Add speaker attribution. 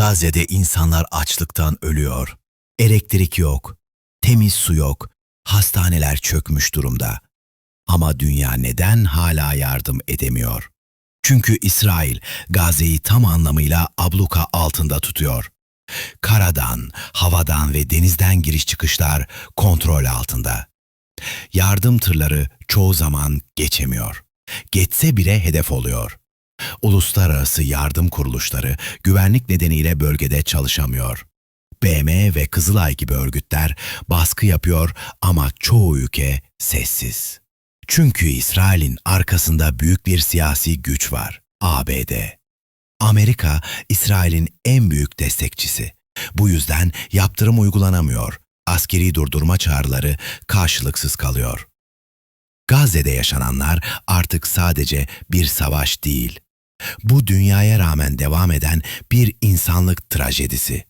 Speaker 1: Gazze'de insanlar açlıktan ölüyor. Elektrik yok, temiz su yok, hastaneler çökmüş durumda. Ama dünya neden hala yardım edemiyor? Çünkü İsrail Gazze'yi tam anlamıyla abluka altında tutuyor. Karadan, havadan ve denizden giriş çıkışlar kontrol altında. Yardım tırları çoğu zaman geçemiyor. Geçse bile hedef oluyor. Uluslararası yardım kuruluşları güvenlik nedeniyle bölgede çalışamıyor. BM ve Kızılay gibi örgütler baskı yapıyor ama çoğu ülke sessiz. Çünkü İsrail'in arkasında büyük bir siyasi güç var. ABD. Amerika, İsrail'in en büyük destekçisi. Bu yüzden yaptırım uygulanamıyor. Askeri durdurma çağrıları karşılıksız kalıyor. Gazze'de yaşananlar artık sadece bir savaş değil. Bu dünyaya rağmen devam eden bir insanlık trajedisi.